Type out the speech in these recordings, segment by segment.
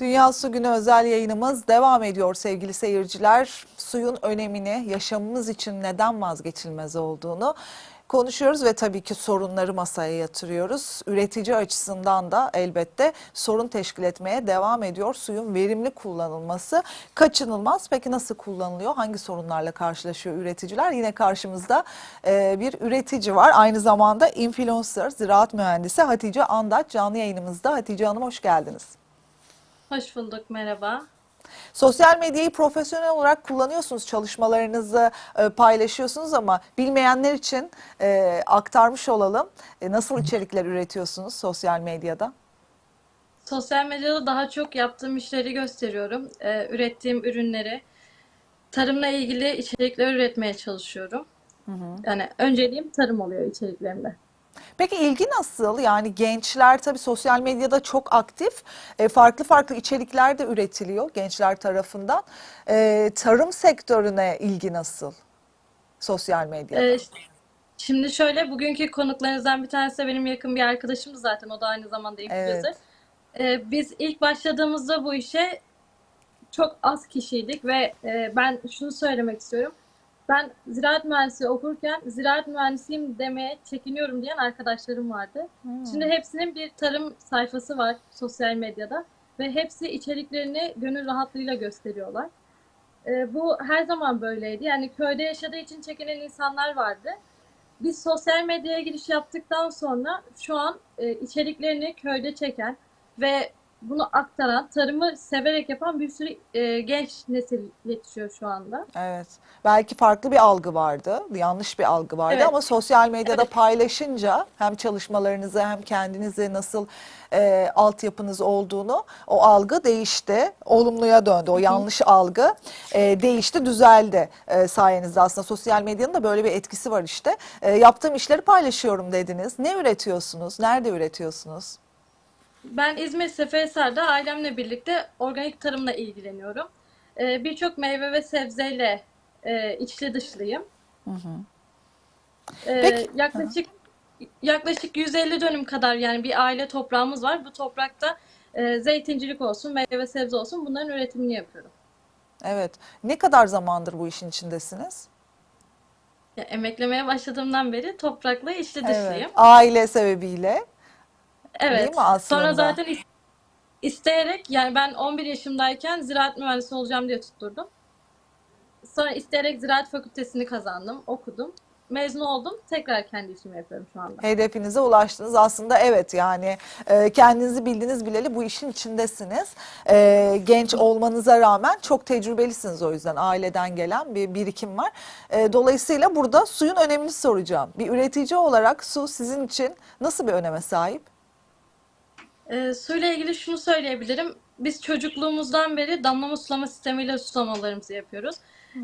Dünya Su Günü özel yayınımız devam ediyor sevgili seyirciler. Suyun önemini, yaşamımız için neden vazgeçilmez olduğunu konuşuyoruz ve tabii ki sorunları masaya yatırıyoruz. Üretici açısından da elbette sorun teşkil etmeye devam ediyor. Suyun verimli kullanılması kaçınılmaz. Peki nasıl kullanılıyor? Hangi sorunlarla karşılaşıyor üreticiler? Yine karşımızda e, bir üretici var. Aynı zamanda influencer, ziraat mühendisi Hatice Andaç canlı yayınımızda. Hatice Hanım hoş geldiniz. Hoş bulduk, merhaba. Sosyal medyayı profesyonel olarak kullanıyorsunuz, çalışmalarınızı e, paylaşıyorsunuz ama bilmeyenler için e, aktarmış olalım. E, nasıl içerikler üretiyorsunuz sosyal medyada? Sosyal medyada daha çok yaptığım işleri gösteriyorum. Ee, ürettiğim ürünleri, tarımla ilgili içerikler üretmeye çalışıyorum. Yani önceliğim tarım oluyor içeriklerimde. Peki ilgi nasıl? Yani gençler tabii sosyal medyada çok aktif. E, farklı farklı içerikler de üretiliyor gençler tarafından. E, tarım sektörüne ilgi nasıl? Sosyal medyada. Ee, şimdi şöyle, bugünkü konuklarınızdan bir tanesi de benim yakın bir arkadaşım zaten. O da aynı zamanda influencer. Ee, biz ilk başladığımızda bu işe çok az kişiydik ve e, ben şunu söylemek istiyorum. Ben ziraat mühendisliği okurken ziraat mühendisiyim demeye çekiniyorum diyen arkadaşlarım vardı. Şimdi hepsinin bir tarım sayfası var sosyal medyada ve hepsi içeriklerini gönül rahatlığıyla gösteriyorlar. Ee, bu her zaman böyleydi. Yani köyde yaşadığı için çekinen insanlar vardı. Biz sosyal medyaya giriş yaptıktan sonra şu an e, içeriklerini köyde çeken ve bunu aktaran, tarımı severek yapan bir sürü e, genç nesil yetişiyor şu anda. Evet. Belki farklı bir algı vardı, yanlış bir algı vardı Evet. ama sosyal medyada Evet. paylaşınca hem çalışmalarınızı hem kendinizi nasıl e, altyapınız olduğunu o algı değişti, olumluya döndü. O yanlış algı e, değişti, düzeldi e, sayenizde. Aslında sosyal medyanın da böyle bir etkisi var işte. E, yaptığım işleri paylaşıyorum dediniz. Ne üretiyorsunuz? Nerede üretiyorsunuz? Ben İzmir Seferihisar'da ailemle birlikte organik tarımla ilgileniyorum. E, Birçok meyve ve sebzeyle e, içli dışlıyım. E, Peki. yaklaşık yaklaşık 150 dönüm kadar yani bir aile toprağımız var. Bu toprakta e, zeytincilik olsun, meyve sebze olsun bunların üretimini yapıyorum. Evet. Ne kadar zamandır bu işin içindesiniz? Ya, emeklemeye başladığımdan beri toprakla içli Evet. dışlıyım. Aile sebebiyle. Evet. Değil mi aslında? Sonra zaten is- isteyerek yani ben 11 yaşımdayken ziraat mühendisi olacağım diye tutturdum. Sonra isteyerek ziraat fakültesini kazandım, okudum. Mezun oldum. Tekrar kendi işimi yapıyorum şu anda. hedefinize ulaştınız. Aslında evet yani e, kendinizi bildiğiniz bileli bu işin içindesiniz. E, genç olmanıza rağmen çok tecrübelisiniz o yüzden aileden gelen bir birikim var. E, dolayısıyla burada suyun önemini soracağım. Bir üretici olarak su sizin için nasıl bir öneme sahip? Ee, suyla ilgili şunu söyleyebilirim. Biz çocukluğumuzdan beri damlama sulama sistemiyle sulamalarımızı yapıyoruz.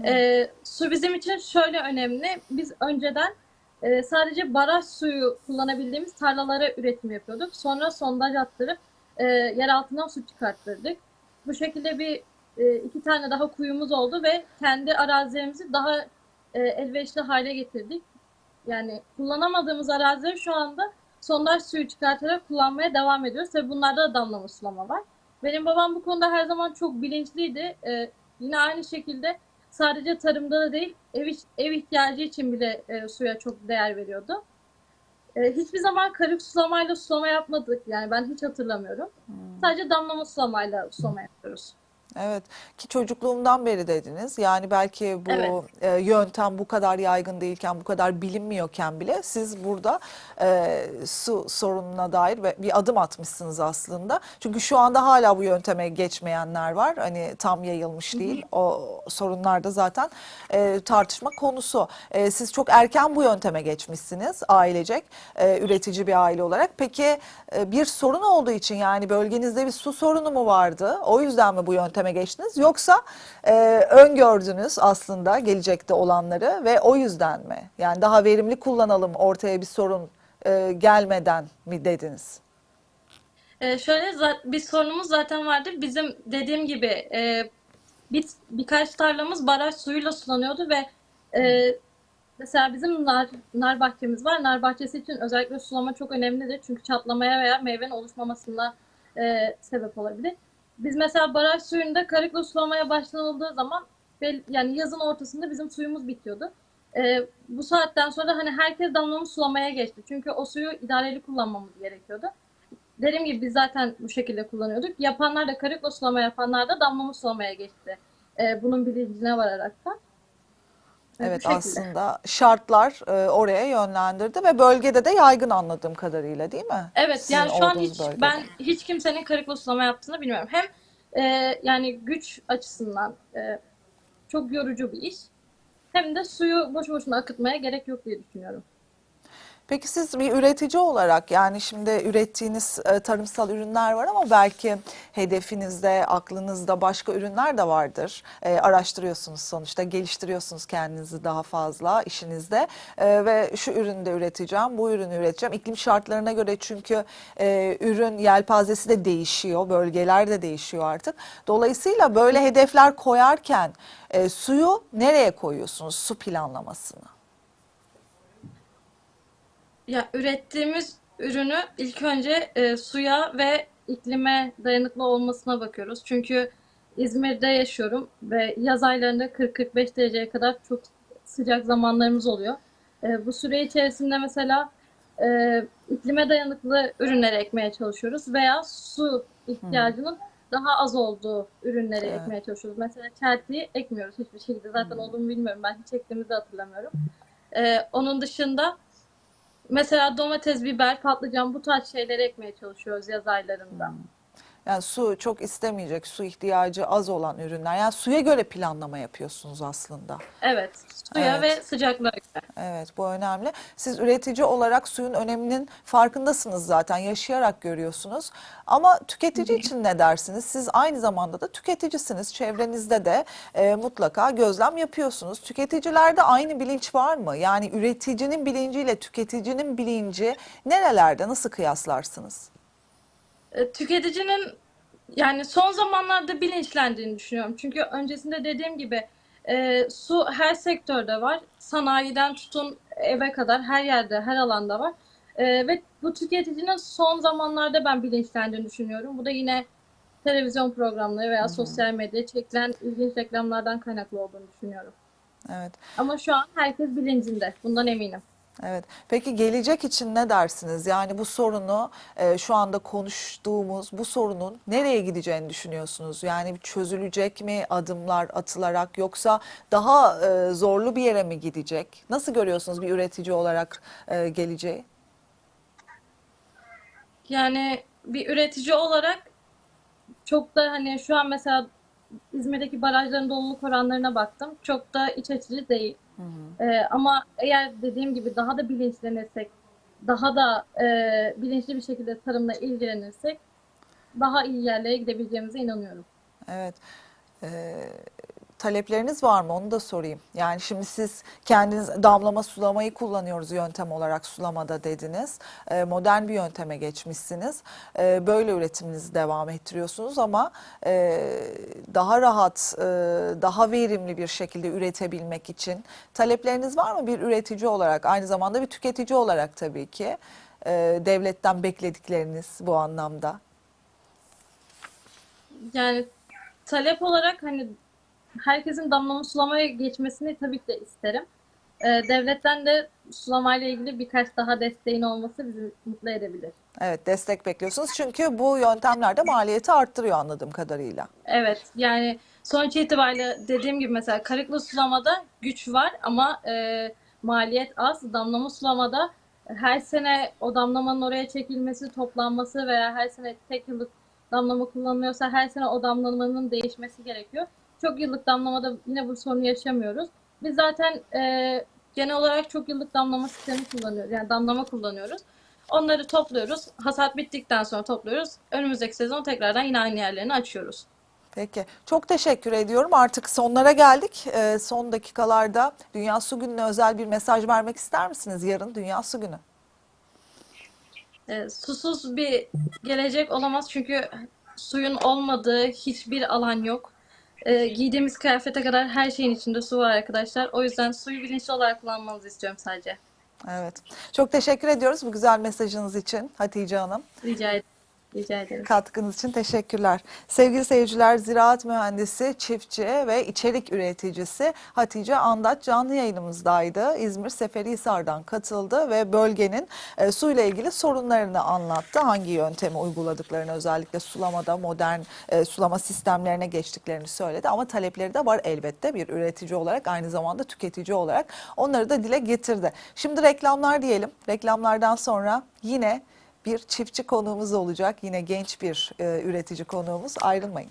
Ee, su bizim için şöyle önemli. Biz önceden e, sadece baraj suyu kullanabildiğimiz tarlalara üretim yapıyorduk. Sonra sondaj attırıp e, yer altından su çıkarttırdık. Bu şekilde bir e, iki tane daha kuyumuz oldu ve kendi arazilerimizi daha e, elverişli hale getirdik. Yani kullanamadığımız arazileri şu anda sondaj suyu çıkartarak kullanmaya devam ediyoruz. Tabii bunlarda da damlama sulama var. Benim babam bu konuda her zaman çok bilinçliydi. Ee, yine aynı şekilde sadece tarımda da değil, ev, ev ihtiyacı için bile e, suya çok değer veriyordu. Ee, hiçbir zaman karık sulamayla sulama yapmadık. Yani ben hiç hatırlamıyorum. Sadece damlama sulamayla sulama yapıyoruz. Evet ki çocukluğumdan beri dediniz. Yani belki bu Evet. e, yöntem bu kadar yaygın değilken, bu kadar bilinmiyorken bile siz burada e, su sorununa dair bir adım atmışsınız aslında. Çünkü şu anda hala bu yönteme geçmeyenler var. Hani tam yayılmış değil. O sorunlar da zaten e, tartışma konusu. E, siz çok erken bu yönteme geçmişsiniz ailecek, e, üretici bir aile olarak. Peki e, bir sorun olduğu için yani bölgenizde bir su sorunu mu vardı? O yüzden mi bu yönteme geçtiniz? Yoksa e, öngördünüz aslında gelecekte olanları ve o yüzden mi? Yani daha verimli kullanalım ortaya bir sorun e, gelmeden mi dediniz? Ee, şöyle bir sorunumuz zaten vardı. Bizim dediğim gibi e, bir, birkaç tarlamız baraj suyuyla sulanıyordu ve e, mesela bizim nar, nar bahçemiz var. Nar bahçesi için özellikle sulama çok önemlidir. Çünkü çatlamaya veya meyvenin oluşmamasına e, sebep olabilir. Biz mesela baraj suyunda karıkla sulamaya başlanıldığı zaman yani yazın ortasında bizim suyumuz bitiyordu. Ee, bu saatten sonra hani herkes damlama sulamaya geçti. Çünkü o suyu idareli kullanmamız gerekiyordu. Dediğim gibi biz zaten bu şekilde kullanıyorduk. Yapanlar da karıkla sulama yapanlar da damlama sulamaya geçti. Ee, bunun bilincine vararak da. Bu Evet aslında şartlar e, oraya yönlendirdi ve bölgede de yaygın anladığım kadarıyla değil mi? Evet Sizin yani şu an hiç bölgede. ben hiç kimsenin karıkla sulama yaptığını bilmiyorum. Hem e, yani güç açısından e, çok yorucu bir iş. Hem de suyu boşu boşuna akıtmaya gerek yok diye düşünüyorum. Peki siz bir üretici olarak yani şimdi ürettiğiniz e, tarımsal ürünler var ama belki hedefinizde, aklınızda başka ürünler de vardır. E, araştırıyorsunuz sonuçta, geliştiriyorsunuz kendinizi daha fazla işinizde E, ve şu ürünü de üreteceğim, bu ürünü üreteceğim. İklim şartlarına göre çünkü e, ürün yelpazesi de değişiyor, bölgeler de değişiyor artık. Dolayısıyla böyle hedefler koyarken e, suyu nereye koyuyorsunuz, su planlamasını? Ya ürettiğimiz ürünü ilk önce e, suya ve iklime dayanıklı olmasına bakıyoruz. Çünkü İzmir'de yaşıyorum ve yaz aylarında 40-45 dereceye kadar çok sıcak zamanlarımız oluyor. E, bu süre içerisinde mesela e, iklime dayanıklı ürünleri ekmeye çalışıyoruz veya su ihtiyacının daha az olduğu ürünleri Evet. ekmeye çalışıyoruz. Mesela çeltiyi ekmiyoruz hiçbir şekilde. Zaten olduğunu bilmiyorum. Ben hiç ektiğimizi hatırlamıyorum. E, onun dışında Mesela domates, biber, patlıcan bu tarz şeyleri ekmeye çalışıyoruz yaz aylarında. Yani su çok istemeyecek, su ihtiyacı az olan ürünler. Yani suya göre planlama yapıyorsunuz aslında. Evet, suya Evet. ve sıcaklığa göre. Evet, bu önemli. Siz üretici olarak suyun öneminin farkındasınız zaten, yaşayarak görüyorsunuz. Ama tüketici için ne dersiniz? Siz aynı zamanda da tüketicisiniz. Çevrenizde de e, mutlaka gözlem yapıyorsunuz. Tüketicilerde aynı bilinç var mı? Yani üreticinin bilinciyle tüketicinin bilinci nerelerde, nasıl kıyaslarsınız? E, Tüketicinin yani son zamanlarda bilinçlendiğini düşünüyorum. Çünkü öncesinde dediğim gibi e, su her sektörde var. Sanayiden tutun eve kadar her yerde, her alanda var. E, ve bu tüketicinin son zamanlarda ben bilinçlendiğini düşünüyorum. Bu da yine televizyon programları veya sosyal medyaya çekilen ilginç reklamlardan kaynaklı olduğunu düşünüyorum. Evet. Ama şu an herkes bilincinde. Bundan eminim. Evet. Peki gelecek için ne dersiniz? Yani bu sorunu e, şu anda konuştuğumuz bu sorunun nereye gideceğini düşünüyorsunuz? Yani çözülecek mi adımlar atılarak yoksa daha e, zorlu bir yere mi gidecek? Nasıl görüyorsunuz bir üretici olarak e, geleceği? Yani bir üretici olarak çok da hani şu an mesela İzmir'deki barajların doluluk oranlarına baktım. Çok da iç açıcı değil. Ee, ama eğer dediğim gibi daha da bilinçlenirsek, daha da e, bilinçli bir şekilde tarımla ilgilenirsek daha iyi yerlere gidebileceğimize inanıyorum. Evet. Ee, talepleriniz var mı? Onu da sorayım. Yani şimdi siz kendiniz damlama sulamayı kullanıyoruz yöntem olarak sulamada dediniz. Ee, modern bir yönteme geçmişsiniz. Ee, böyle üretiminizi devam ettiriyorsunuz ama e, daha rahat, e, daha verimli bir şekilde üretebilmek için talepleriniz var mı bir üretici olarak? Aynı zamanda bir tüketici olarak tabii ki. Ee, devletten bekledikleriniz bu anlamda. Yani talep olarak hani herkesin damlama sulamaya geçmesini tabii ki de isterim. Ee, devletten de sulamayla ilgili birkaç daha desteğin olması bizi mutlu edebilir. Evet destek bekliyorsunuz çünkü bu yöntemler de maliyeti arttırıyor anladığım kadarıyla. Evet yani sonuç itibariyle dediğim gibi mesela karıklı sulamada güç var ama e, maliyet az. Damlama sulamada her sene o damlamanın oraya çekilmesi, toplanması veya her sene tek yıllık damlama kullanılıyorsa her sene o damlamanın değişmesi gerekiyor. Çok yıllık damlamada yine bu sorunu yaşamıyoruz. Biz zaten e, genel olarak çok yıllık damlama sistemi kullanıyoruz. Yani damlama kullanıyoruz. Onları topluyoruz. Hasat bittikten sonra topluyoruz. Önümüzdeki sezon tekrardan yine aynı yerlerini açıyoruz. Peki çok teşekkür ediyorum. Artık sonlara geldik. Ee, son dakikalarda Dünya Su Günü'ne özel bir mesaj vermek ister misiniz? Yarın Dünya Su Günü. E, susuz bir gelecek olamaz çünkü suyun olmadığı hiçbir alan yok. E, giydiğimiz kıyafete kadar her şeyin içinde su var arkadaşlar. O yüzden suyu bilinçli olarak kullanmanızı istiyorum sadece. Evet. Çok teşekkür ediyoruz bu güzel mesajınız için Hatice Hanım. Rica ederim. Rica. Katkınız için teşekkürler. Sevgili seyirciler, ziraat mühendisi, çiftçi ve içerik üreticisi Hatice Andaç canlı yayınımızdaydı. İzmir Seferihisar'dan katıldı ve bölgenin e, suyla ilgili sorunlarını anlattı. Hangi yöntemi uyguladıklarını özellikle sulamada modern e, sulama sistemlerine geçtiklerini söyledi. Ama talepleri de var elbette bir üretici olarak aynı zamanda tüketici olarak onları da dile getirdi. Şimdi reklamlar diyelim. Reklamlardan sonra yine bir çiftçi konuğumuz olacak. Yine genç bir e, üretici konuğumuz. Ayrılmayın.